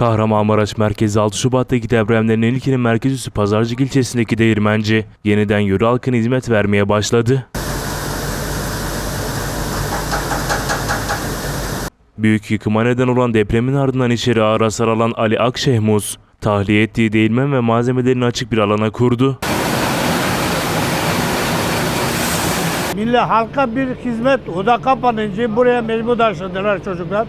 Kahramanmaraş merkezi 6 Şubat'taki depremlerin ilkinin merkez üssü Pazarcık ilçesindeki değirmenci yeniden yürü halkına hizmet vermeye başladı. Büyük yıkıma neden olan depremin ardından içeri ağır hasar alan Ali Akşehmuz, tahliye ettiği değirmen ve malzemelerini açık bir alana kurdu. Milli halka bir hizmet o da kapanınca buraya mecbur taşıdılar çocuklar.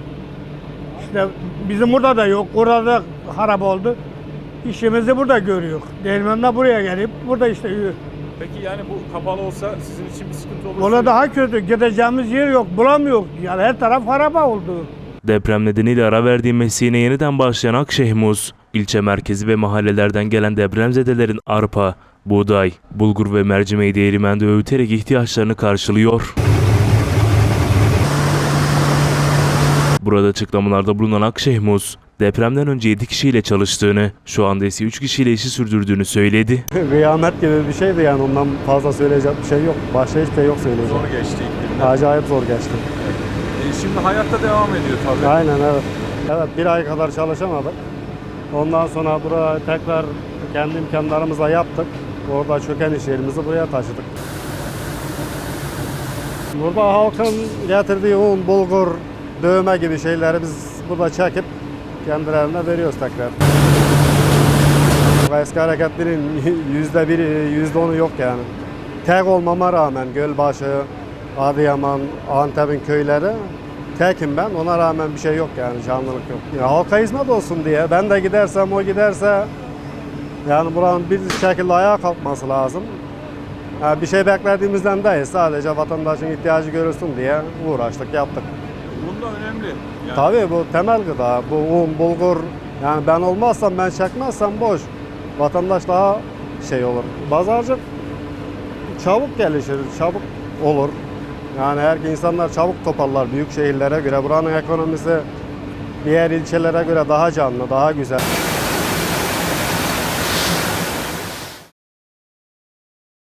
İşte bizim burada da yok. Orada da harap oldu. İşimizi burada görüyor. Değirmenle buraya gelip burada işte yürü. Peki yani bu kapalı olsa sizin için bir sıkıntı olur mu? Ona daha kötü. Gideceğimiz yer yok. Bulamıyor. Yani her taraf haraba oldu. Deprem nedeniyle ara verdiği mesleğine yeniden başlayan Akşehmuz, ilçe merkezi ve mahallelerden gelen depremzedelerin arpa, buğday, bulgur ve mercimeği değirmende öğüterek ihtiyaçlarını karşılıyor. Burada açıklamalarda bulunan Akşehmuz, depremden önce 7 kişiyle çalıştığını, şu anda ise 3 kişiyle işi sürdürdüğünü söyledi. Kıyamet gibi bir şeydi yani ondan fazla söyleyecek bir şey yok. Başka hiçbir şey yok söyleyecek. Zor geçti ilk günler. Acayip zor geçti. E, şimdi hayatta devam ediyor tabii. Aynen evet. Evet bir ay kadar çalışamadık. Ondan sonra buraya tekrar kendi imkanlarımızla yaptık. Orada çöken iş yerimizi buraya taşıdık. Burada halkın getirdiği un, bulgur, dövme gibi şeyleri biz burada çekip kendilerine veriyoruz tekrar. Eski hareketlerin yüzde biri, yüzde onu yok yani. Tek olmama rağmen Gölbaşı, Adıyaman, Antep'in köyleri tekim ben. Ona rağmen bir şey yok yani canlılık yok. Ya halka hizmet olsun diye ben de gidersem o giderse yani buranın bir şekilde ayağa kalkması lazım. Ha, bir şey beklediğimizden değil. Sadece vatandaşın ihtiyacı görülsün diye uğraştık, yaptık. Önemli. Yani Tabii bu temel gıda. Bu un, bulgur. Yani ben olmazsam, ben çekmezsem boş. Vatandaş daha şey olur. Pazarcık çabuk gelişir, çabuk olur. Yani her insanlar çabuk toparlar büyük şehirlere göre. Buranın ekonomisi diğer ilçelere göre daha canlı, daha güzel.